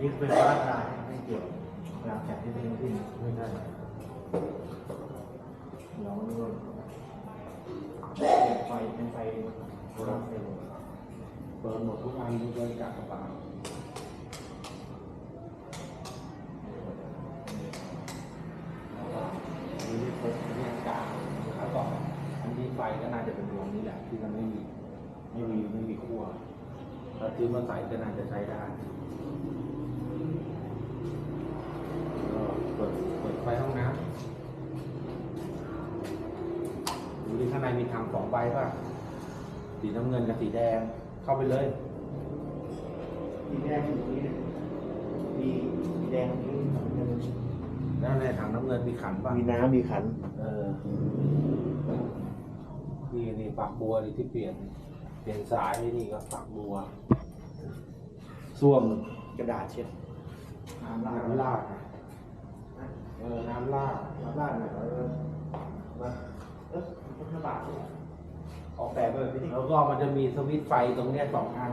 นี่เป็นฟ้าตายไม่เกี่ยวเวลาแข่งที่เป็นที่ไม่ได้เราไม่รู้ไฟเป็นไฟโซลาร์เซลล์เปิดหมดทุกอันยกเว้นกากบาทแล้วก็อันนี้ไม่ครบอันกลางแล้วก็อันนี้ไฟก็น่าจะเป็นดวงนี้แหละที่มันไม่มีไม่มีไม่มีขั้วถ้าซื้อมาใส่ก็น่าจะใช้ได้างในมีทางสองใบป่ะสีน้ำเงินกับสีแดง เข้าไปเลยสีแดงอยู่ตรงนี้เนี่ยมีสีแดงตรงนี้น้ำเงินแล้วในถังน้ำเงินมีขันป่ะมีน้ำมีขัน เออนี่นี่ฝักบัวนี่ที่เปลี่ยน เปลี่ยนสายนี่ก็ฝักบัวส้วมกระดาษเช็ดน้ำลาดน้ำลาดเออน้ำลาดน้ำลาดหน่อยแล้วมาเออ มันกระบาดเนี่ยออกแบบแบบนี้แล้วก็มันจะมีสวิตช์ไฟตรงเนี้ยสองอัน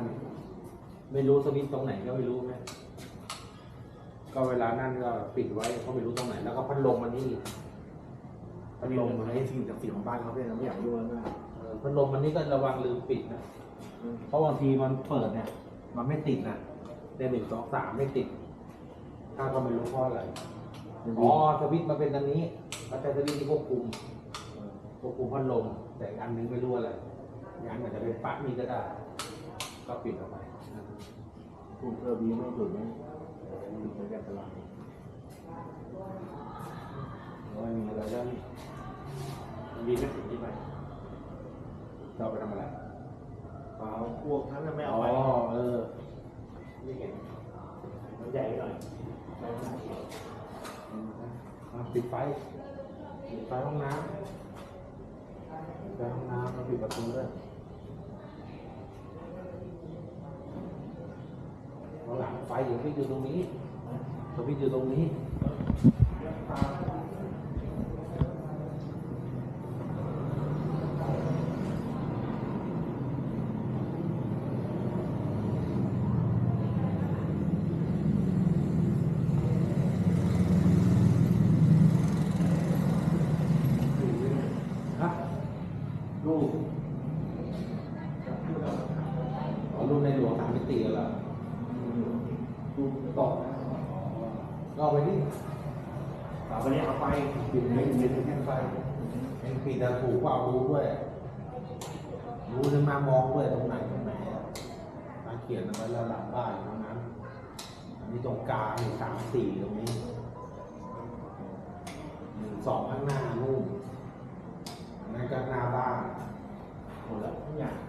ไม่รู้สวิตช์ตรงไหนก็ไม่รู้นะก็เวลานั่นก็ปิดไว้ก็ไม่รู้ตรงไหน แล้วก็พัดลมมันนี่พัดลมมันไอ้นี่สิ่งจากสิ่งของบ้านเขาเนี่ยเราไม่อยากยุ่งมากเออพัดลมมันนี่ก็ระวังลืมปิดนะเพราะบางทีมันเปิดเนี่ย มันไม่ติดนะเดือนหนึ่งสองสามไม่ติด ถ้าก็ไม่รู้เพราะอะไรอ๋อสวิตช์มันเป็นอันนี้มันเป็นสวิตช์ที่ควบคุม ควบคุมพัดลม แต่อีกอันนึงไม่รู้อะไรอย่างนั้นอาจจะเป็นปลั๊กนี่ก็ได้ ก็ปิดออกไปถูกเออบีไม่ถูกไหมถูกเหมือนกันตลอดแล้วไม่มีอะไรแล้วนี่มีไม่ถึงที่ไปเราไปทำอะไรเปล่าพวกนั้นน่ะไม่เอาอ๋ไปอเออไม่เห็นมันใหญ่หน่อยไปหน้าเขียวอะปิดไฟปิดไฟห้องน้ำ ปิดไฟห้องน้ำเราปิดประตูด้วยหลังไฟอยู่ที่อยู่ตรงนี้สวิตช์อยู่ตรงนี้ ฮะ ลูกเอาลูกในหลวงสามมิติกันเหรอดูตกก็เอาไปนี่เอไปนี่ยเอาไปปิดไม่ปิดแค่ไฟเองปิดแต่ถูกเปล่ารู้ด้วย รู้ถึงมามองด้วยตรงไหนตรงไหนมาเขียนเอาไว้แล้วหลังบ้านอยู่ตรงนั้นอันนี้ตรงกลางอยู่สามสี่ตรงนี้หนึ่งสองข้างหน้านู่นอันนั้นก็หน้าบ้าน หมดแล้ว ทุกอย่าง